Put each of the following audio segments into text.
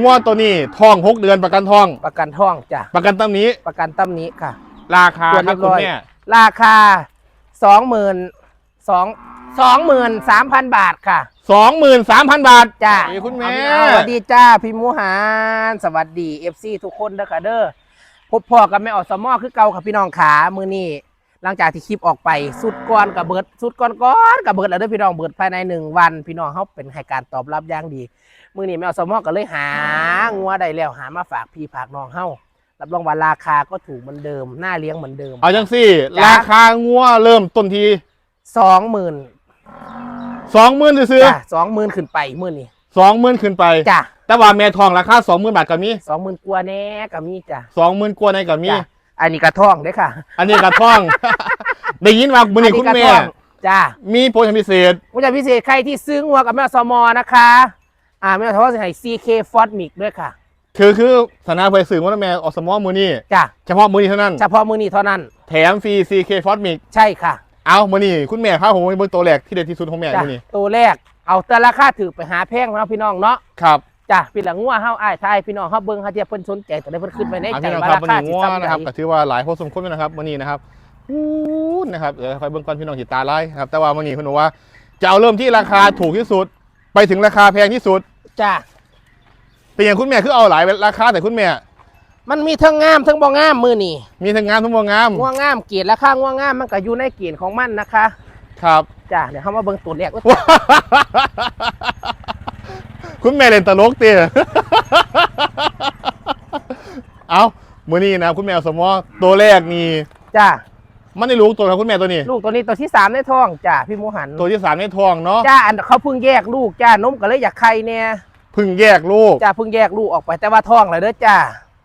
งัวตัวนี้ทองหกเดือนประกันทอง ประกันท่องจ้ะประกันตำนี้ ประกันตั้มนี้ค่ะ ราคาตรวจคเรีรับยบคุร้ณอย แม่ราคาสองหมื่นสองสองหมื่นสามพันบาทค่ะ สองหมื่นสามพันบาทจ้านี่คุณแม่เอาสวัสดีจ้าพี่หมูหานสวัสดีเอฟซีทุกคนเด้อค่ะเด้อพบพ่อกับแม่ออสมอคือเก่าค่ะพี่น้องขามือนี้หลังจากที่คลิปออกไปสุดก้อนกับเบิดสุดก้อนก้อนกับเบิดแล้วเด้อพี่น้องเบิดภายในหนึ่งวัน พี่น้องเขาเป็นให้การตอบรับอย่างดี มือนี้แม่ออสมอก็เลยหางัวได้แล้วหามาฝากพี่ฝากน้องเฮารับรองว่าราคาก็ถูกเหมือนเดิมหน้าเลี้ยงเหมือนเดิมเอาจังสี่จ้ะราคางัวเริ่มต้นทีสองหมื่นสองหมื่นซื้อจ้ะสองหมื่นขึ้นไปมื่อนี้สองหมื่นขึ้นไปจ้ะแต่ว่าแม่ทองราคาสองหมื่นบาทกับมีสองหมื่นกว่าแน่ก็มีจ้ะสองหมื่นกว่าในกับมีจ้ะอันนี้กระท่องเด้อค่ะ อันนี้กระท่องได้ยินว่ามือนี้คุณแม่อันนี้กระท่องจ้ามีโปรโมชั่นพิเศษผู้จัดพิเศษใครที่ซื้องัวกับแม่อสมอนะคะ อ่าแม่อสมอจะให้ CK f o r m i c ด้วยค่ะ คือคือสนาเพยสื่อว่าแม่ออสมอมือนี้จ้ะเฉพาะมือนี้เท่านั้น เฉพาะมือนี้เท่านั้น แถมฟรี CK f o r m i c ใช่ค่ะ เอามือนี้คุณแม่ครับผมเป็นเบอร์ตัวแรกที่เด็ดที่สุดของแม่จ้ะมือนี้ตัวแรกเอาแต่ราคาถือไปหาแพงนะพี่น้องเนาะครับ จ้ะพี่หลังงัวเฮาอ้ายทายพี่น้องเฮาเบิ่งเฮาเทียบเพิ่นสนใจแต่ได้เพิ่นขึ้นไปในเอาใจพี่น้องว่าครับราวันคานี้สิง่วซ้ำนะครับใดก็ถือว่าหลายพอสมควรนะครับวันนี้นะครับอู้นะครับเดี๋ยวคอยเบิ่งก่อนพี่น้องติดตาไล่ครับแต่ว่าวันนี้คุณบอกว่าจะเอาเริ่มที่ราคาถูกที่สุด ไปถึงราคาแพงที่สุด จ้ะเป็นอย่างคุณแม่คือเอาหลายราคาแต่คุณแม่ มันมีทั้งงามทั้งบ่งามมือนี่มีทั้งงามทั้งบ่งามงัวงามเกียรติราคางัวงามมันก็อยู่ในเกียรติของมันนะคะ ครับจ้ะเดี๋ยวเฮามาเบิ่งตัวแรกคุณแม่เล่นตลกเตี้ยเอามือนี้นะคุณแม่สมมติตัวแรกนี่จ้ะ มันได้รู้ตัวครับคุณแม่ตัวนี้ ลูกตัวนี้ตัวที่สามในท้องจ้ะพี่หมูหันตัวที่สามในท้องเนาะจ้าอันเขาเพิ่งแยกลูกจ้านมก็เลยอยากไข่เนี่ยเพึ่งแยกลูกจ้าเพิ่งแยกลูกออกไปแต่ว่าท้องเลยเด้อจ้า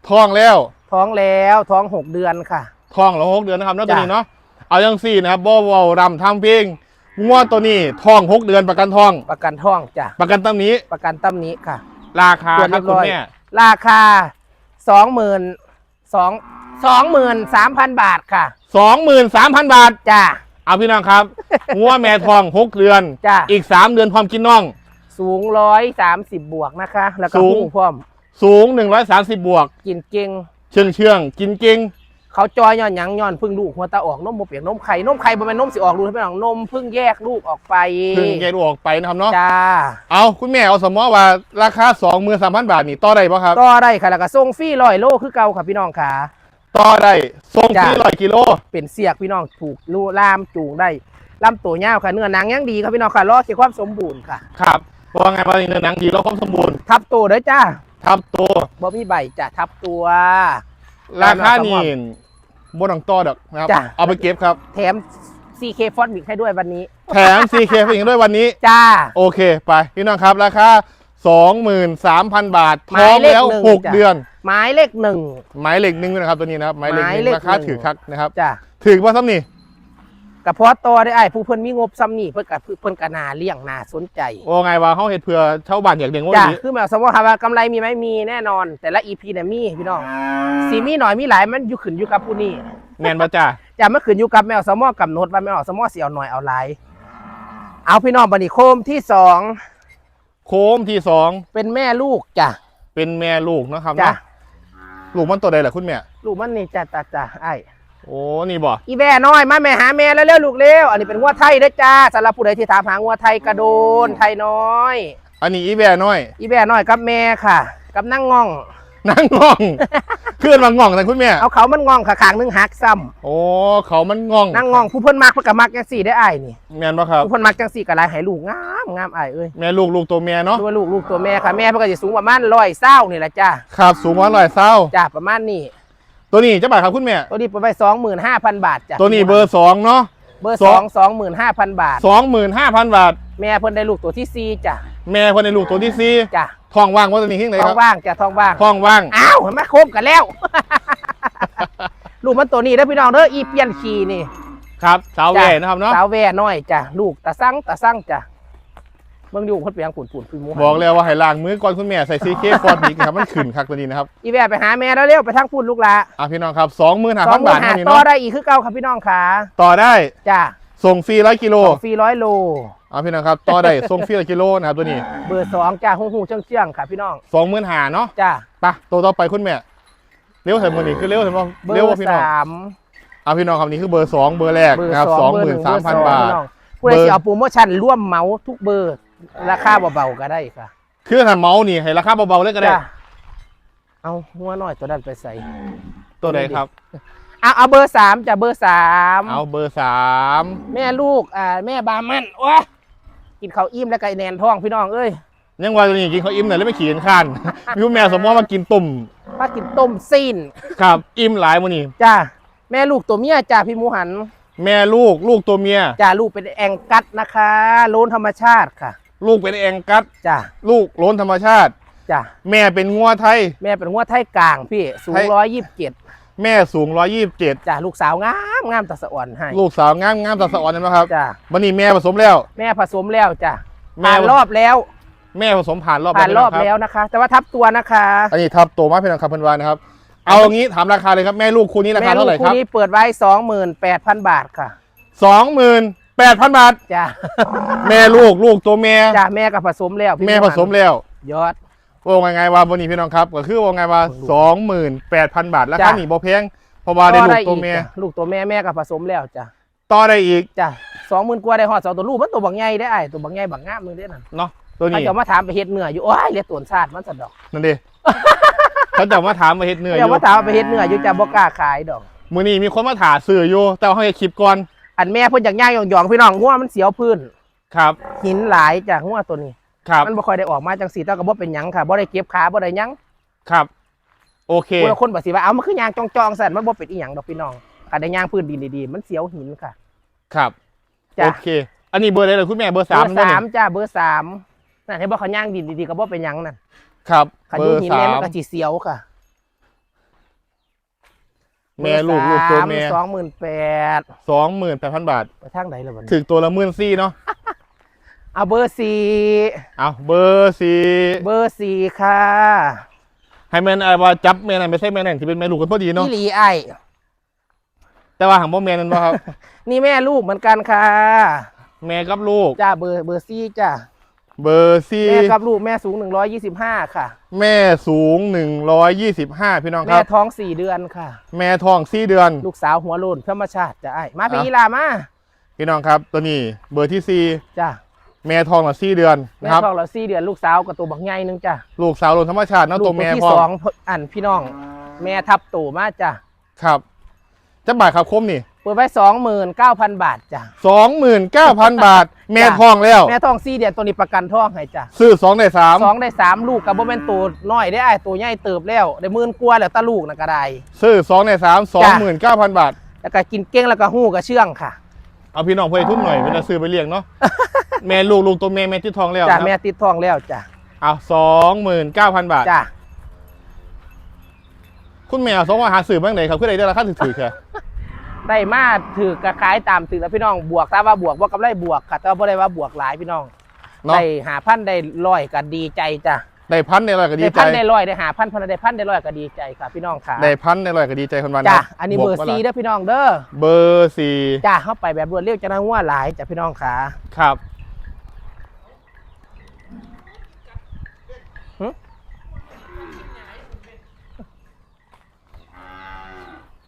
ท้องแล้ว ท้องแล้วท้องหกเดือนค่ะท้องแล้วหกเดือนนะครับเนาะตัวจ้ะนี้เนาะเอายังสี่นะครับบ่เวารำทำเพลงงัวตัวนี้ท้องหกเดือนประกันท้อง ประกันท้องจ้าประกันตั้นี้ประกันตั้มนี้ค่ะ ราคาตรวจคเรีรับยบคุร้ณอยแม่ราคาสองหมื่นสอง สองหมื่นสามพันบาทค่ะสองหมื่นสามพันบาท จ้า เอาพี่น้องครับ งัวแม่ทองหกเดือน จ้าอีกสามเดือนพร้อมกินน่อง สูงร้อยสามสิบบวกนะคะ แล้วก็สูงหูพร้อม สูง 130 บวก กินเก่ง เชื่องเชื่องกินเก่งเขาจอยย้อนหยังย้อนเพึ่งลูกหัวตาออกนมโมเปียกนมไข่นมไข่บ่แม่นนมสิออกลูกให้พี่น้องนมเพึ่งแยกลูกออกไปเพึ่งแยกลูกออกไปนะครับเนาะ จ้า เอาคุณแม่เอาสมมติว่าราคา 23,000 บาทนี่ต่อได้ปะครับ ต่อได้ค่ะแล้วก็ส่งฟรีร้อยโลคือเก่าค่ะพี่น้องค่ะ ต่อได้ส่งจ้ะฟรีร้อยกิโล เป็นเสียกพี่น้องถูกลูล่ามจูงได้ลำตัวยาวค่ะเนื้อหนังยังดีครับพี่น้องค่ะรอเกี่ยวความสมบูรณ์ค่ะ ครับเพราะว่าไงว่าในหนังดีแล้วความสมบูรณ์ ทับตัวเด้อจ้าทับตัวบ่มีใบจ้ะทับตัว ราคานี่บนหนังต่อดอกนะครับจ้ะเอาไปเก็บครับ แถม CK ฟอนบิกให้ด้วยวันนี้ แถม CK ไปอีกด้วยวันนี้ จ้า โอเค ไป พี่น้องครับ ราคา 23,000 บาทหพร้อมายมเลขแล้วหนึ่ง6จ้ะเดือน หมายเลขหนึ่ง หมายเลขหนึ่งนะครับตัวนี้นะครับหมายเลขหหมายนึ่งเลขราคาหนึ่ง ถือคักนะครับจ้าถือว่าซ้ำนี่กระเพาะต่อได้ไอ้ายผู้เพิ่นมีงบซ้ำนี่เพิ่นกับเพิ่นกะนาเลี้ยงนาสนใจโอ้ไงว่าเขาเห็ดเผื่อชาวบ้านอยากเลี้ยงว่าจ้าดีคือหมายความว่ากำไรมีไหมมีแน่นอน แต่ละ EP เนี่ยมีพี่น้องสีมีหน่อยมีหลายมันอยู่ขึ้นอยู่กับผู้นี้แมนบ่จ้าจะไม่ขึ้นอยู่กับแมวสมอกำหนดว่าแมวสมอเสียวหน่อยเอาหลายเอาพี่น้องบันนี้โคมที่สองโค้มที่สองเป็นแม่ลูกจ้ะเป็นแม่ลูกนะครับจ้ะเนาะ ลูกมันตัวใดล่ะคุณแม่ ลูกมันนี่จ้ะจ้ะจ้ะไอ้โอ้ นี่บ่อีแว่น้อยมาแม่หาแม่แล้วเร็วลูกเร็วอันนี้เป็นงัวไทยเด้อจ้าสำหรับผู้ใดที่ถามหางัวไทยกระโดนไทยน้อย อันนี้อีแว่น้อย อีแว่น้อยกับแม่ค่ะ กับนั่งงอง นั่งง่อง เพื่อนมาง่องแต่คุณแม่เอาเขามันงองขาขางหนึงหักซ้ำโอ้เขามันง่องนั่งงองผู้เพิ่นมักเพิ่นก็มักจังสี่ได้อไอ้ายนี่แมนบ่ครับผู้เพิ่นมักจังสี่ก็หลายให้ลูกงามงามไอ้ายเอ้ยแม่ลูกลูกตัวแม่เนาะดูว่าลูกลูกตัวแม่ค่ะแม่เพิ่นก็จะสูงประมาณร้อยเศร้านี่แหละจ้าครับสูงวันร้อยเศร้าจ้าประมาณนี้ตัวนี้เจ้าบ่าวครับคุณแม่ ตัวนี้เปิดไปสองหมื่นห้าพันบาทจ้ะ ตัวนี้เบอร์สองเนาะ เบอร์สสอองงสองหมื่นห้าพันบาทสองหมื่นห้าพันบาท แม่เพิ่นได้ลูกตัวที่สี่จ้ะ แม่คนในลูกตัวที่สี่จ้ะ ท้องว่างว่าตัวนี้ที่ไหนท้คอรังบว่างจ้ะท้องว่างท้องว่าง อ้าวมาครบกันแล้ว ลูกมันตัวนี้เด้อพี่น้องเด้ออีเปียนขี่นี่ครับ สาวจ้ะแว่นะครับเนาะสาวแว่น้อยจ้ะลูกตาสั่งตาสั่งจ้ะเบิ่งดูเพิ่นเปียงปุ่นปุ่นพี่หมูบอกแล้วว่าให้ล้างมือก่อนคุณแม่ใส่ซีเคฟอร์ดบิ๊กครับมันขึ้นคักตัวนี้นะครับอีแว่ไปหาแม่แล้วเร็วไปทางปุ่นลูกหละอะพี่น้องครับสองหมื่นห้าสอพังนหมื่บาทนห้าเท่านี้ต่อเนาะได้อีกคือเก่าครับพี่น้องค่ะต่อได้จ้ะส่งฟรีร้อยกิโล ฟรีร้อยโล เอาพี่น้องครับต่อได้ส่งฟรีละกิโลนะครับตัวนี้เบอร์สองจ้าหูหูเชื่องเชื่องๆค่ะพี่น้องสองหมื่นหาเนาะจ้าไปะตัวต่อไปคุณแม่เร็วเถอะมือนี้คือเร็วเถอะเบอเร็วกว่าร์พี่น้องสามเอาพี่น้องครับนี่คือเบอร์สองเบอร์แรกเบอร์นะครับสสอองงเบอหร์หมื่นึ่นงสามพันเบอร์สองบาทพี่น้องผู้ใดเบอร์สิเอาโปรโมชั่นร่วมเหมาทุกเบอร์ราคาเบาๆก็ได้ค่ะคือถ้าเมาส์นี่ให้ราคาเบาๆเลยก็ได้จ้าเอาหัวหน่อยตัวนั้นไปใส่ ตัวใดครับเอาเอาเบอร์สามจ้ะเบอร์สามเอาเบอร์สามแม่ลูกอ่าแม่บามันโอ้ย กินข้าวอิ่มแล้วก็ไอ้แนนท้องพี่น้องเอ้ยยังว่าตัวนี้กินเขาวอิ่มหน่อยแล้วไม่ขี่กันข้านพี่แม่สมมติว่ามากินตุ่มมากินต้มซีนครับ อิ่มหลายมื้อนี้จ้าแม่ลูกตัวเมียจ้าพี่หมูหัน แม่ลูกลูกตัวเมียจ้าลูกเป็นแองกัดนะคะโลนธรรมชาติค่ะ ลูกเป็นแองกัสจ้าลูกโล้นธรรมชาติจ้าแม่เป็นงัวไทย แม่เป็นหัวไทยกลางพี่สูงไทยร้อยยี่สิบเจ็ด แม่สูง127จ้าลูกสาวงามงามตะสะอ่อนให้ลูกสาวงามงามตาสะอ่อนนะครับจ้าวันนี้แม่ผสมแล้ว แม่ผสมแล้วจ้าแม่ ผ่านรอบแล้วแม่ผสมผ่านรอบผ่านรอบพี่แล้วนะคะ แต่ว่าทับตัวนะคะอันนี้ทับโตมากเป็นครับเพื่อนวานนะครับ เอาอย่างนี้ถามราคาเลยครับแม่ลูกคู่นี้ราแม่คาลูเท่ากไหร่คคู่รับนี้เปิดไว้สองหมื่นแปดพันบาทค่ะสองหมื่นแปดพันบาท จ้าแม่ลูกลูกตัวแม่ จ้าแม่ก็ผสมแล้วพี่แม่ผสมแล้ว ยอด ว่าไงว่าวันนี้พี่น้องครับ ก็คือว่าไงว่าสองหมื่นแปดพันบาทราคาจ้ะหนีบ่แพงเพราะว่าได้ลูกตัวแม่จ้ะลูกตัวแม่แม่ก็ผสมแล้วจ้ะต่อได้อีกจ้ะสองหมื่นกว่าได้หอดสองตัวลูกมันตัวบางใหญ่ได้ไอ้ตัวบางใหญ่บางงามมึงได้นั่นเนาะตัวเขานี้จะมาถามไปเฮ็ดเนื้ออยู่โอ้ยเรียกตัวชาติมันสะดอกนั่นดิเขาจะมาถามมาเฮ็ดเนื้ออเดี๋ยวยู่มาถามว่าไปเฮ็ดเนื้ออยู่จะบ่กล้าขายดอกมื้อนี้มีคนมาถามซื้ออยู่แต่ว่าเขาให้คลิปก่อนอันแม่เพิ่นอยากย่างหยองๆพี่น้องงัวมันเสียวพื้นครับ หินหลายจากงัวตัวนี้ ครับมันบ่ค่อยได้ออกมาจังสีแต่ก็บ่เป็นหยังค่ะบ่ได้เก็บขาบ่ได้หยังครับ โอเคคนละคนบ่สิว่าเอามันคือย่างจองๆสั่นมันบ่เป็นอีหยังดอกพี่น้องคันได้ย่างพื้นดินดีๆ มันเสียวหินค่ะ ครับจ้ะโอเค อันนี้เบอร์อะไรเลยคุณแม่เบอร์เบสามอร์สามจ้ะเบอร์สามนั่นให้บ่เขาย่างดินดีๆก็บ่เป็นหยังนั่นครับขันเบยูอร์หินสาแม่มมันก็จีเสียวค่ะแม่ลูกลูกตัวแม่สองหมื่นแปดสองหมื่นแปดพันบาทไปทางไหนเลยวันนี้ถึงตัวละหมื่นสี่เนาะ เอาเบอร์สี่เอาเบอร์สี่เบอร์สี่ค่ะให้แม่นอะไรว่าจับแม่นั่นไม่ใช่แม่นั่นที่เป็นแม่ลูกกันพอดีเนาะนี่หลีไอแต่ว่าหางบ่แม่นั่นว่าครับ นี่แม่ลูกเหมือนกันค่ะ แม่กับลูกจ้าเบอร์เบอร์สี่จ้าเบอร์สี่แม่กับลูกแม่สูงหนึ่งร้อยยี่สิบห้าค่ะ แม่สูงหนึ่งร้อยยี่สิบห้าพี่น้องคแม่รับท้องสี่เดือนค่ะ แม่ท้องสี่เดือน ลูกสาวหัวโลนธรรมชาติจ้าไอมาพี่อะอีลามาพี่น้องครับ ตัวนี้เบอร์ที่สี่จ้า แม่ท้องละสี่เดือนแม่นะครับท้องเราสี่เดือนลูกสาวกับตัวบักใหญ่หนึงจ้าลูกสาวลงธรรมชาติเนาะลูตักวตัวแม่ที่พ่อสองอันพี่น้อง แม่ทับตู่มาจ้าครับจะบาทครับคมนี่เปิดไว้สองหมื่นเก้าพันบาทจ้าสองหมื่นเก้าพันบาท แม่ท้องแล้ว แม่ท้องสี่เดือนตัวนี้ประกันท้องให้จ้าซื้อสองได้สามสองได้สามลูกกับบ่แม่นตัวน้อยได้ไอ้ตัวใหญ่เติบแล้วได้หมื่นกว่าแล้วตาลูกนะก็ได้ ซื้อสองได้สามสองหมื่นเก้าพันบาท แล้วก็กินเก้งแล้วก็หู้กับเชื่องค่ะ เอาพี่น้องเพื่อนทุ่มหน่อยเวลาซื้อไปเลี้ยงเนาะ แม่ลูกลูกตัวแม่แม่ที่ท้องแล้วจ้านะแม่ติดท้องแล้วจ้าเอาสองหมื่นเก้าพันบาท จ้าคุณแม่เอาสองมาหาซื้อบ้างไหนครับเพื่อได้ราคาถือๆแค่ได้มาถือกระขายตามถือแล้วพี่น้องบวกถ้าว่าบวกว่ากับไรบวกค่ะแต่ว่าบ่ได้ว่าบวกหลายพี่น้องเนาะได้หาพันได้ร้อยก็ดีใจจ้ะได้พันในร้อยก็ดีได้ใจพันได้ร้อยได้หาพันพันได้พันได้ร้อยก็ดีใจค่ะพี่น้องค่ะได้พันในร้อยก็ดีใจคนวันจ้ะนะอันนี้เบอร์กว่าซีหลายเด้อพี่น้องเด้อเบอร์สี่จ้าเข้าไปแบบรวดเร็วจะนั่งว่าหลายจ้ะพี่น้องค่ะครับ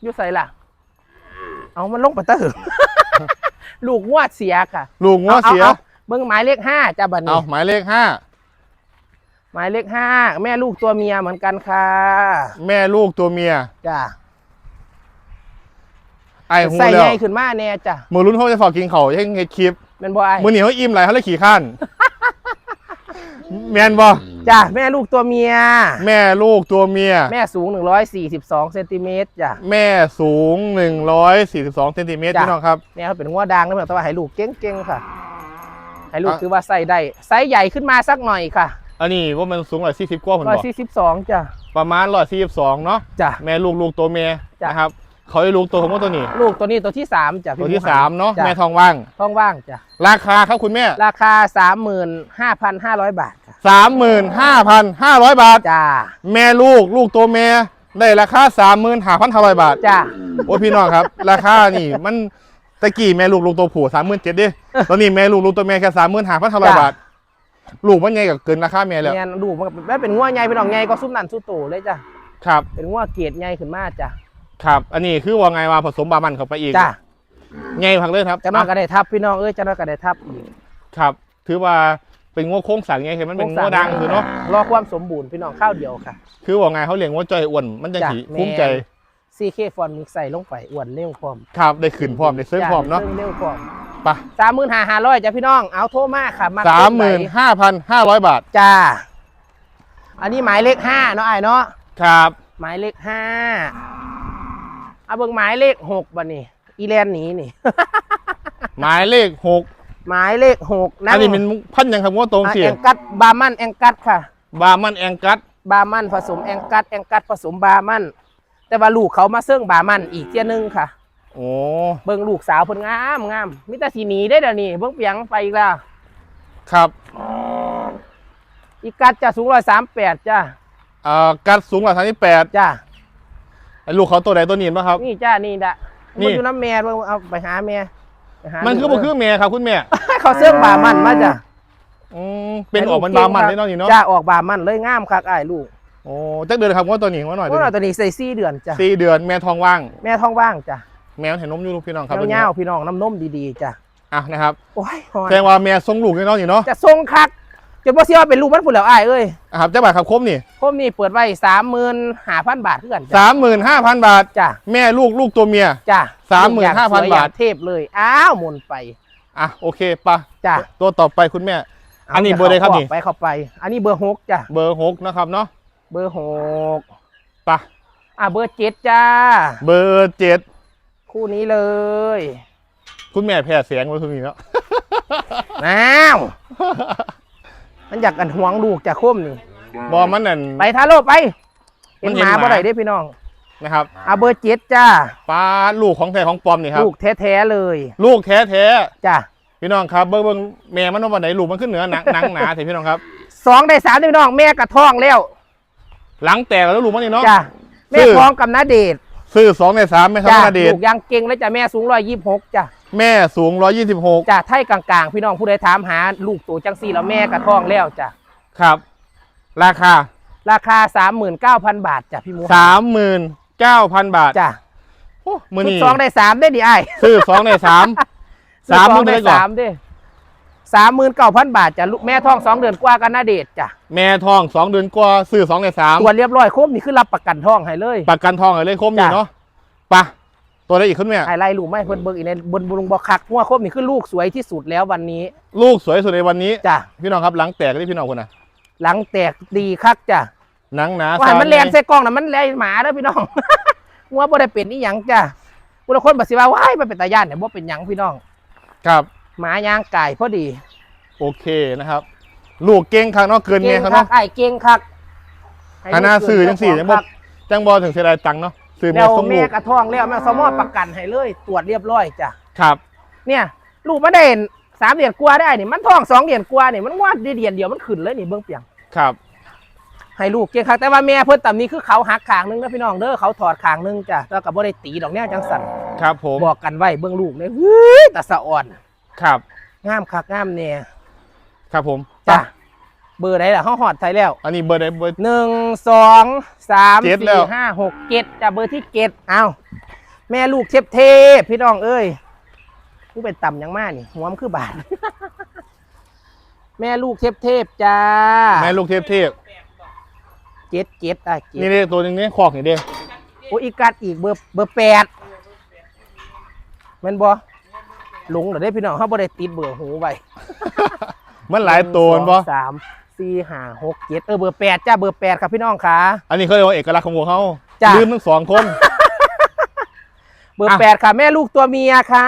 อยู่ใส่ล่ะ เอามันลงไปตะหึง ลูกงวดเสียค่ะลูกงัวเสีย อาอาเบิ้งหมายเลขห้าจ้าบันเอานี้หมายเลขห้าหมายเลขห้าแม่ลูกตัวเมียเหมือนกันค่ะแม่ลูกตัวเมีย จ้าไอ้หูใส่แล้ใหวญ่ขึ้นมาแน่จ้ะมือรุ่นเขาจะฝากกินเขาให้เฮ็ดคลิป เป็นบ่ไอ้มือเหนียวอิ่มไหลายเขาเลยขี่ข้าน แมนบ่จ้ะแม่ลูกตัวเมีย แม่ลูกตัวเมีย แม่สูง 142เซนติเมตรจ้ะแม่สูง 142เซนติเมตรจ้ะพี่น้องครับแม่เขาเป็นหัวดังนะเพื่อนแต่ว่าให้ลูกเก่งๆค่ะ ให้ลูกอะคือว่าใส่ได้ไซส์ใหญ่ขึ้นมาสักหน่อยค่ะ อันนี้ว่ามันสูงร้อยสี่สิบกว่าผมบอก142จ้ะประมาณร้อยสี่สิบสองเนาะจ้ะแม่ลูกลูกตัวเมียจ้ะนะครับ เขาให้ลูกตัวของว่าตัวนี้ ลูกตัวนี้ตัวที่สามจ้ะตัวพี่ที่หสามเนาะจ้ะแม่ทองว่าง ท้องว่างจ้ะราคาครับคุณแม่ราคา35,500บาทค่ะสามหมื่นห้าพันห้าร้อยบาท จ้าแม่ลูกลูกตัวเมียได้ราคาสามหมื่นห้าพันห้าร้อยบาท จ้าโอ้ยพี่น้องครับ ราคานี่มันตะกี้แม่ลูกลูกตัวผู้สามหมื่นเจ็ดดิตอนนี้แม่ลูกลูกตัวแม่แค่สามหมื่นห้าพันเท่าไรจ้ะบาท ลูกมันใหญ่กับเกินราคาแม่แล้วแม่นดูมันก็เป็นเป็นงัวใหญ่พี่น้องใหญ่ก็ซุ้มนั่นซุ้มโตเลยจ้ะครับเป็นงัวเกรดใหญ่ขึ้นมาจ้ะ ครับ อันนี้คือว่าไงว่าผสมบามันเข้าไปอีกจ้ะใหญ่พักเลยครับจะน้อยก็ได้ทับพี่น้องเอ้ยจะน้อยก็ได้ทับอีกครับ ถือว่าเป็นงวโค้งสั่งไงเห็นมันเป็นงวดังคือเนาะรอความสมบูรณ์พี่น้องข้าวเดียวค่ะ คือว่าไงเขาเลี้ยงงวจอยอ้วนมันจะจ้ะถีแม่ภูมิใจ CK ฟอนมิกใส่ลงไปอ้วนเร็วพร้อมครับได้ขึ้นพร้อมได้เสริมพร้อมเนาะจ้เร็วพร้อมไปสามหมื่นห้าห้าร้อยจ้ะพี่น้องเอาโทรมาค่ะสามหมื่นห้าพันห้าร้อยบาทจ้าอันนี้หมายเลขห้าเนาะไอ้ายเนาะครับ หมายเลขห้า เอาเบิ่งหมายเลขหกบันนี่อีแลนหนีนี่ หมายเลขหกหมายเลขหกอันนี้เป็นพันธุ์หยังครับงวตรงอะเสีแอยงกัดบาร์มันแองกัดค่ะ บามันแองกัสบาร์มันผสมแองกัดแองกัดผสมบาร์มัน แต่ว่าลูกเขามาเสื่องบาร์มันอีกเที่ยหนึงค่ะ โอ้เบิ่งลูกสาวเพิ่นงามงามมิตรสีหนีได้เดี๋ยวนี้เบิ่งเปียงไปอีกแล้วครับ อีกัดจะสูงร้อยสามแปดจ้าเอ่อกัดสูงกว่าสามสิบแปดจ้าไอ้ ลูกเขาตัวใดตัวนี้ป่ะครับ นี่จ้านี่ดะนี่ มันอยู่น้ำแม่เบิ่งเอาไปหาแม่ไปหามันคือลูบ่กคือแม่ครับคุณแม่เขาเสื่องบาร์มันมาจ้ะอืมเป็นออกมันบามันได้เนาะนี่เนาะจ้าออกบาร์มันเลยงามคักอ้ายลูกโอ้จักเดือนครับว่าตัวนี้ว่าหน่อยพวกเราตัวนี้ใส่สี่เดือนจ้ะสี่เดือนแม่ท้องว่าง แม่ท้องว่างจ้ะแมวเห็นนมอยู่ลูกพี่น้องครับตัวนี้เงาวๆพี่น้องน้ำนมดีๆจ้ะอะนะครับโอ้ยฮอนแสดงว่าแม่ทรงลูกแน่นอนอยู่เนาะจะทรงคัก จนบ่เสียว่าเป็นลูกมันพุ่นแล้วอ้ายเอ้ยอะครับเจ้าบ่าวครับคมนี่พวกนี้เปิดไว้สามหมื่นห้าพันบาทเพื่อนจ้ะสามหมื่นห้าพันบาท จ้ะแม่ลูกลูกตัวเมีย จ้ะ35,000ลูกอยกสวยอยกบาทเทพเลยอ้าวหมุนไป อะโอเคปะจ้ะ ตัวต่อไปคุณแม่ อันนี้าเบอร์ใดครับข้านี่ไปเข้าไป อันนี้เบอร์หกจ้ะเบอร์หกนะครับเนาะเบอร์หกปะอะเบอร์เจ็ดจ้า เบอร์เจ็ดคู่นี้เลยคุณแม่แพ้เสียงไว้คุณนี่แล้วน้าว มันอยากกันห่วงลูกจากคมนี่ บอมันนั่น ไปทาโลไปมัเห็นนเห็หนมาหมา บ่ได้เด้พี่น้องนะครับอะเบอร์เจ็ดจ้าป้าลูกของแท้ของปลอมนี่ครับ ลูกแท้ๆเลยลูกแท้แท้จ้ะๆพี่น้องครับเบิ้งเบิ้งแม่มันว่าวันไหนลูกมันขึ้นเหนือหนังหนังหนาสิพี่น้องครับ สองได้สามได้พี่น้องแม่กระท้องแล้วหลังแตกแล้วลูกมันนี่เนาะ จ้ะแม่ชื่อท้องกับนาเดชน์ซื้อสองในสามแม่จ้ะทำนาเดชลูกยังเก่งแล้วจ้ะแม่สูงร้อยยี่สิบหกจ้ะ แม่สูงร้อยยี่สิบหกจ้ะไทยกลางๆ พี่น้องผู้ใดถามหาลูกตัวจังสี่แล้วแม่กระท้องแล้วจ้ะครับ ราคา ราคาสามหมื่นเก้าพันบาทจ้ะพี่หมูสามหมื่นเก้าพันบาทจ้ะโอ้มือชุดนี่สองได้สามได้ดิไอ้ายซื้อสองในสาม ชุดสามสหอมื่งนได้ได้ก่อน สามดิสามหมื่นเก้าพันบาทจ้ะลูกแม่ท้องสองเดือนกว่ากันนาเดชน์จ้ะแม่ทองสองเดือนกว่าซื้อสองในสามตรวจเรียบร้อยครบนี่คือรับประกันท้องให้เลย ประกันทองอะไรเลยคมอยู่จ้ะ เนาะไปะ ตัวได้อีกขึ้นไหมไอ้ไล่ลูกไม่เพิ่นเบิ่งอีกในบนบุรุงบอกคักหัวครบนี่คือลูกสวยที่สุดแล้ววันนี้ ลูกสวยสุดในวันนี้จ้ะพี่น้องครับหลังแตกได้พี่น้องคนน่ะหลังแตกดีคักจ้ะหนังหนาว่าให้มันซาแลนใส่กล้องน่ะมันแลนหมาเด้อพี่น้องหัวบ่ได้เป็นอีหยังจ้ะบุรุคนบ่สิว่าว้ายมันเป็นตาย่านเนี่ยบ่เป็นหยังพี่น้อง ครับหมาย่างไก่พอดีโอเคนะครับ ลูกเก่งข้างเนอกเกินเก่เมียงข้างคัเนาะกไอ้เก่งคักให้อันน่าลูกซื้อจังสี่เกิจันงบ่เจ้าของคักจังบอถึงเสียดายตังค์เนาะ ซื้อเมีแล้ยวส่งแม่ลูกกระท้องแล้วแม่สมอประกันให้เลย ตรวจเรียบร้อยจ้ะครับ เนี่ยลูกมันได้สามเดือนกว่าได้นี่มันท้องสองเดือนกว่านี่มันวาดได้เดือนเดียวมันขึ้นเลยนี่เบิ่งเปียงครับ ให้ลูกเก่งคักแต่ว่าแม่เพิ่นตำนี้คือเขาหักขางนึงนะพี่น้องเด้อเขาถอดขางนึงจ้ะแล้วก็บ่ได้ตีดอกแนวจังสันครับผม บอกกันไว้เบื้องลูกเลยเฮ้ยตาสะอ่อน ครับ งามคักงามเนี่ยครับผมจ้ะ เบอร์ไหนล่ะห้องหอดไทยแล้วอันนี้เบอร์ใดเบอร์ หนึ่งสองสามเจ็ดแล้สี่วห้าหกเจ็ดจ้ะเบอร์ที่เจ็ดเอาแม่ลูกเทพเทพพี่น้องเอ้ยกูเป็นต่ำยังมากนี่หัวมันคือบาท แม่ลูกเทพเทพจ้าแม่ลูกเทพเทพเจ็ดเจ็ดอะเจ็นี่ดเด้ตัวหนึงนี่คอกนี่เด้โอ้อีกกัดอีกเบอร์เบอร์แปดแม่นบ่หลงเหรอได้พี่น้องเขาบ่ได้ติดเบอร์หูไว้มันหลายตัวหมันนึ่งบ่สองสาม สี่ห้าหกเจ็ดเออเบอร์แปดจ้าเบอร์แปดครับพี่น้องค่ะ อันนี้เขาเรียกว่าเอกลักษณ์ของพวกเขาจ้ะ ลืมทั้งสองคน เบอร์อะ แปดค่ะ แม่ลูกตัวเมียค่ะ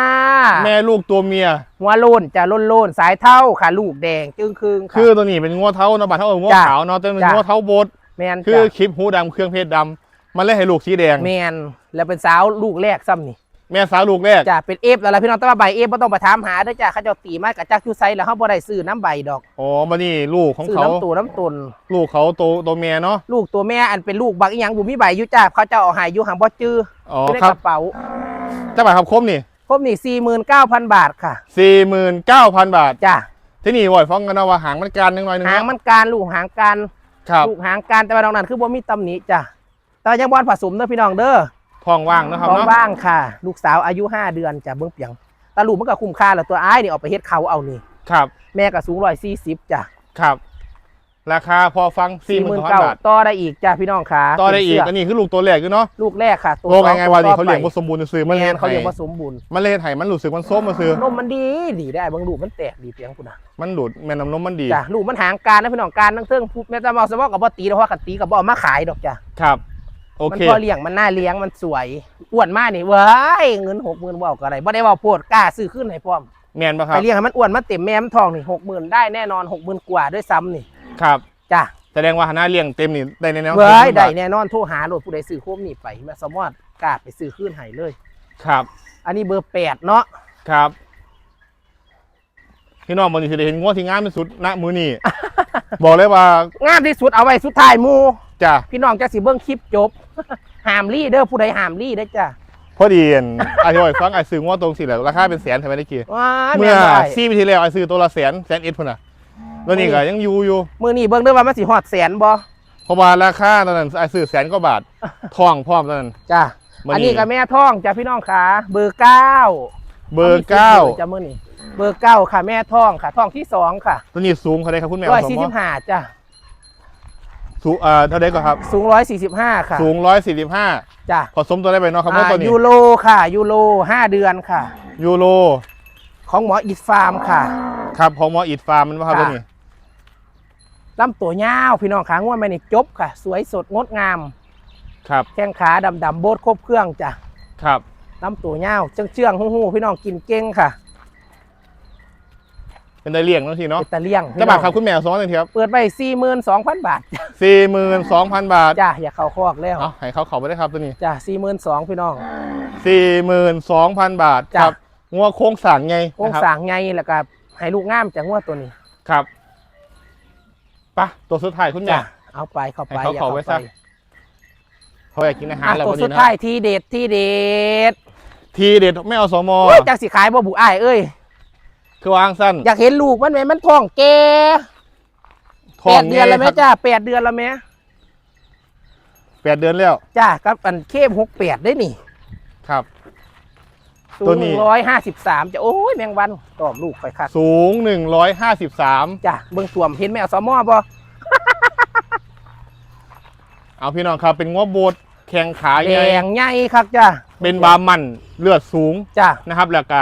แม่ลูกตัวเมีย หัวโลนจะล้นโลนสายเท่าค่ะ ลูกแดงจึงคืงค่ะคือตัวนี้เป็นงัวเท้าเนาะบัดเท้าเอองัวจ้ะขาวเนาะแต่เป็นจ้ะ งัวเท้าโบดแมนคือจ้ะคลิปหูดำเครื่องเพชรดำมันเลยให้ลูกสีแดง แมนแล้วเป็นสาวลูกแรกซ้ำนี่ แม่สาวลูกแรกจ้ะเป็นเอฟแล้วล่ะพี่น้องแต่ว่าใบเอฟไม่ต้องไปถามหาเด้อจ้ะเขาเจ้าตีมากับจักยูไซแล้วเขาบ่ได้ซื้อน้ำใบดอกอ๋อมานี่ลูกของซื้อเขา น้ำตูน้ำตุนลูกเขาตัวตัวเมียเนาะลูกตัวแม่อันเป็นลูกบักอีหยังบุมีใบอยู่จ้าเขาเจ้าเอาใหายอยู่หางบ่จื้ออ๋ออยู่ในครักบระเป๋าเจ้าบ่าวครับคมนี่คบนี่สี่หมื่นเก้าพันบาทค่ะสี่หมื่นเก้าพันบาท จ้ะที่นี่วอยฟ้องกันนะว่าหางมันการหนึ่งหน่อยหนึงหางเนาะมันการลูกหางการ ครับ ลูกหางการแต่ว่าตรงนั้นคือบ่มีตำหนิจ้ะแต่ว่ายังบอลผสมเด้อพี่น้องเด้อ ทองว่างนะครับท้องเนาะว่างค่ะ ลูกสาวอายุห้าเดือนจ้ะเบิ่งเปียงตาลูกมันก็คุ้มค่าแล้วตัวอ้ายนี่ออกไปเฮ็ดเขาเอานี่ ครับ แม่ก็สูงร้อยสี่สิบจ้ะครับ ราคาพอฟังสี่สี่หหมื่มื่นนพันเก้าบาทต่อได้อีกจ้ะพี่น้องค่ะต่อได้อีกเสื้อันนี้คือลูกตัวแรกอยู่เนาะลูกแรกค่ะตัวโลไงไงว่าต่ดีอเขาเลี้ยงไปบ่สมบูรณ์ซื้อมันแมเลยนเขาเลี้ยงให้ผสมบูรณ์มันเลยให้มันรู้สึกมันส้มมาซื้อนมมันดีดีได้เบางลูกมันแตกดีเพียงคุณนะมันดูดแม่น้ำนมมันดีจ้ะลูกมันหางการนะพี่น้องการทั้งเทิงพูดแม่จะมาเอาสมองกับบ่ตีเพราะว่ากันตีกับบ่เอามาขายดอกจ้ะครับ โอมันเค พอเลี้ยงมันน่าเลี้ยงมันสวยอ้วนมากนี่เว้ยเงินหกหมื่นว่าก็อะไรบ่ได้ว่าโพดกล้าซื้อขึ้นให้พร้อมแมนปะคไปรับเลี้ยงให้มันอ้วนมันเต็มแม่มันทองนี่หกหมื่นได้แน่นอนหกหมื่นกว่าด้วยซ้ำนี่ครับ จ้ะแสดงว่าหน้าเลี้ยงเต็มนี่ได้แน่ๆเว้ย60,000ได้บาทแน่นอนโทรหาโหลดผู้ใดซื้อโคมนี่ไปแม่สมอดกล้าไปซื้อขึ้นให้เลย ครับ อันนี้เบอร์แปดเนาะ ครับ พี่น้องมันนี่สิได้เห็นงวดที่งามที่สุดณมือนี้ บอกเลยว่า งามที่สุดเอาไว้สุดท้ายหมู จ้ะพี่น้องจะสิเบิ้งคลิปจบ หามลี่เด้อผู้ใดหามลี่ได้อจ้ะพอดีอันอธิบายฟังไอ้ซื้องวดตรงสิแหละราคาเป็นแสนทำไมได้กี่ว้ายเมื่อแม่นบ่ซี่ปีที่แล้วไอ้ซื้อตัวละแสนแสนเอ็ดพุ่นน่ะแล้วนี่ก็ยังอยู่อยู่มือนี่เบิ้งเด้อว่ามันสิฮอดแสนบ่เพราะว่าราคาตอนนั้นไอ้ซื้อแสนกว่าบาททองพร้อมตอนนั้น จ้ะมื้อนี้ อันนี้กับแม่ท่องจ้ะพี่น้องขาเบอร์เก้าเบอร์เก้าจ้ะมือนี่เบอร์เก้าค่ะแม่ท่องค่ะท่องที่สองค่ะตัวนี้สูงเขาได้ครับคุณแม่ร้อยสมสี่มสิบห้าจ้ะ สูงเอ่อเท่าไดก็ครับ สูงร้อยสี่สิบห้าค่ะสูงร้อยสี่สิบห้าจ้ะผสมตัวได้ไปเนาะครับอ่าตัวนี้ยูโรค่ะ ยูโรห้าเดือนค่ะ ยูโรของหมออิดฟาร์มค่ะ ครับของหมออิดฟาร์มมันว่าครับค่ะตัวนี้ลำตัวยาวพี่น้องขาง่วนไปนี่จบค่ะ สวยสดงดงาม ครับแข้งขาดำดำๆโบดครบเครื่องจ้ะครับลำตัวยาวเชื่องเชื่องๆหู้ๆพี่น้องกินเก่งค่ะเป็นได้เลี้ยงเนาะทีเนาะเป็นตะเลี่ยงจะบาทครับคุณแม่สองนาทีครับเปิดไปสี่หมื่นสองพันบาท สี่หมื่นสองพันบาทจ้ะอย่าเข้าคอกแล้วเอาให้เขาเขาไปได้ครับตัวนี้จ้ะสี่หมื่นสองพี่น้อง สี่หมื่นสองพันบาทจ้ะครับงัวโค้งสั่งไงโครงนะครับสร้างไงแล้วก็ให้ลูกงามจากงวดตัวนี้ครับไปะตัวสุดท้ายคุณแม่ จ้ะเอาไปเข้าไปให้เขาอย่เข้าไว้ซะปเขาอยากกินอาหารอะแล้วตัววันสุนี้ดนะท้ายที่เด็ดที่เด็ดทีเด็ดไม่เอาสมอโอ้ยจากสิขายบ่บุอ้ายเอ้ย คือวางสั้นอยากเห็นลูกมันไหมมันท้องแก่ท แปองดเดือนแล้วไหมครับจ้าแปดเดือนแล้วไหมแปดเดือนแล้วจ้ากับอันเข้มหกแปดได้นี่ครับ สูตัวงนี้ร้อยห้าสิบสามจะโอ้ยแมงวันตอบลูกไปค่ะสูงหนึ่งร้อยห้าสิบสามจ้าเบื้องตัวมเห็นแมวสมอบ่เอาพี่น้องครับเป็นงัวโบดแข้งขาแดใหญ่งใหญ่ครับจ้าเป็นบามันเลือดสูงจ้านะครับ แล้วก็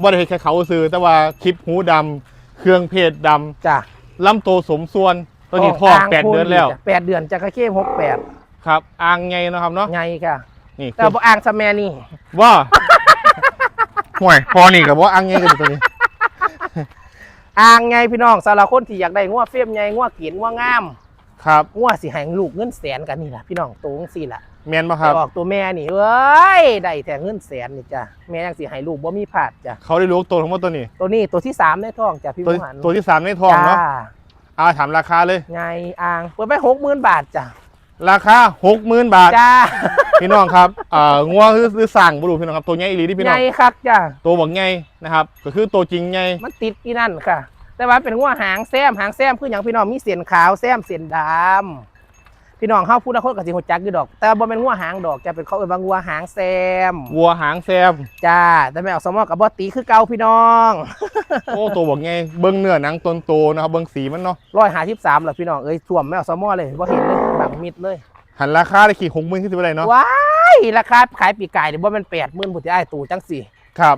บ่ได้เฮ็ดแค่เขาซื้อแต่ว่าคลิปหูดำเครื่องเพศดจ้าำ ลำโตสมส่วนตัวนี้ท้องแปดเดือนแล้วแปดเดือนจะกระเข้มหกแปดครับอ่างไงเนาะครับเนาะไงค่ะนี่แต่บ่อ่างสะแมนี่ว่าห่วยพอนี่กับว่าอ่างไงกันอยู่ตัวนี้อ่างไงพี่น้องสำหรับคนที่อยากได้งัวเฟียมไงงัวเกียนงัวงาม ครับงัวสิให้ลูกเงินแสนกันนี่ล่ะพี่น้องตรงสิล่ะ แมนปะครับไปออกตัวแม่นี่เอ้ยได้แต่เงินแสนนี่จ้ะแม่ยังสิให้ลูกบ่มีผาดจ้ะเขาได้รู้ตัวทั้งหมดตัวนี้ ตัวนี้ตัวที่สามในท้องจ้ะพี่ตัวมูหันตัวที่สามในท้องเนาะจ้เอาถามราคาเลยไงอ่างเปิดไปหกหมื่นบาทจ้ะราคาหกหมื่นบาทจ้าพี่น้องครับอ่างัวคือคือสั่งบุรุษพี่น้องครับตัวใหญ่อีหลีที่พี่ไงน้องครับจ้ะตัวบอกใหญ่นะครับ ก็คือตัวจริงใหญ่มันติดที่นั่นค่ะ แต่ว่าเป็นงัวหางแซมหางแซมคืออย่างพี่น้องมีเส้นขาวแซมเส้นดำ พี่น้องเฮาพูดนะคนกับสิหัวจักอยู่ดอก แต่บ่เป็นงัวหางดอกจะเป็นเขาเอิ้นว่างัวหางแซมวัวหางแซมจ้าแต่แม่ออกสมอกับบ่ตีคือเก่าพี่น้องโอ้ตัวบอกใหญ่เบิ้งเนื้อหนังตนโตนะครับเบิ้งสีมันเนาะร้อยหาสิบสามหรอพี่น้องเอ้ยท่วมแม่ออกสมอเลยบ่เห็นเลยบังมิดเลยหันราคาได้ขี่หกหมื่นขึ้นไปเลยเนาะว้ายราคาขายปีกไก่เดี๋ยวว่ามันแปดหมื่นบุตรไอ้ายตู่จังสี่ครับ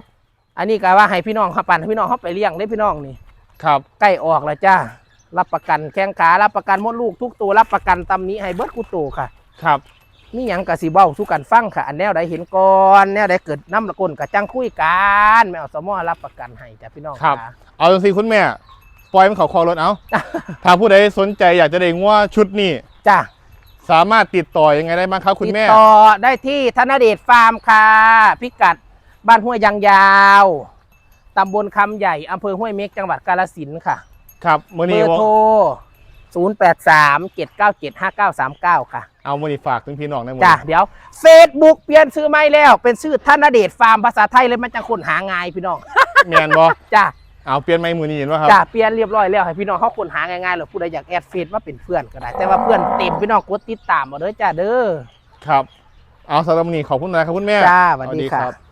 อันนี้ก็ว่าให้พี่น้องเขาปั่นให้พี่น้องเขาไปเลี้ยงได้พี่น้องนี่ครับใกล้ออกแล้วจ้า รับประกันแข้งขารับประกันมดลูกทุกตัวรับประกันตำหนี้ให้เบิดกูตัวค่ะ ครับนี่หยังกะสิเบ้าสู้กันฟังค่ะ อันแนวใดเห็นก่อนแนวใดเกิดน้ำละกลกะจังคุยกันแม่เอาสมอรับประกันให้จ้ะพี่น้องครับะเอาจังสิคุณแม่ปล่อยมันเขาคอรถเอาถ้าผู้ใดสนใจอยากจะได้งัวชุดนี้จ้าสามารถติดต่อยังไงได้บ้างครับคุณติดแม่ต่อได้ที่ธนเดชฟาร์มค่ะ พิกัดบ้านห้วยยางยาวตำบลคำใหญ่อำเภอห้วยเม็กจังหวัดกาฬสินธุ์ค่ะ ครับมื่อเบนี้อร์โทร 083 797 5939 ค่ะ เอาวันนี้ฝากถึงพี่น้องในมืจ้ะ เดี๋ยว Facebook เปลี่ยนชื่อใหม่แล้ว เป็นชื่อธนเดชฟาร์มภาษาไทยเลยมันจะคนหาง่ายพี่น้อง แมนบอจ้ะ เอาเปลี่ยนไม้มือนี้เห็นว่าครับ จ้ะ เปลี่ยนเรียบร้อยแล้วให้พี่น้องเขาคนหาง่ายๆหรือผู้ใดอยากแอดเฟซมาเป็นเพื่อนก็ได้ แต่ว่าเพื่อนเต็มพี่น้องกดติดตามมาเด้อจ้าเด้อ ครับ เอาสำหรับวันนี้ขอบคุณนะครับคุณแม่ จ้าสวัสดีค่ะรับ